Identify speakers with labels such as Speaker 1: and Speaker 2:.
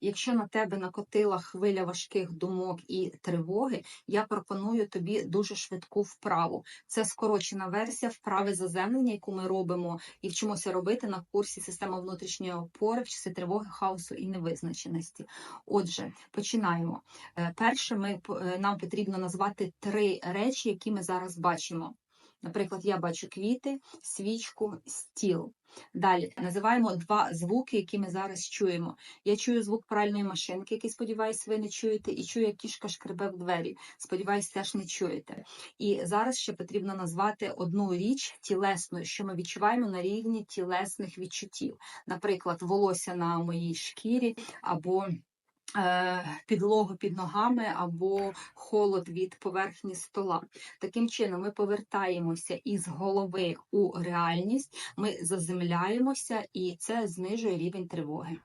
Speaker 1: Якщо на тебе накотила хвиля важких думок і тривоги, я пропоную тобі дуже швидку вправу. Це скорочена версія вправи заземлення, яку ми робимо і вчимося робити на курсі система внутрішньої опори в часи тривоги, хаосу і невизначеності. Отже, починаємо. Е, Перше, ми е, нам потрібно назвати три речі, які ми зараз бачимо. Наприклад, я бачу квіти, свічку, стіл. Далі називаємо два звуки, які ми зараз чуємо. Я чую звук пральної машинки, який, сподіваюсь, ви не чуєте, і чую, як кішка шкребе в двері. Сподіваюсь, теж не чуєте. І зараз ще потрібно назвати одну річ тілесною, що ми відчуваємо на рівні тілесних відчуттів. Наприклад, волосся на моїй шкірі або підлогу під ногами або холод від поверхні стола. Таким чином, ми повертаємося із голови у реальність, ми заземляємося, і це знижує рівень тривоги.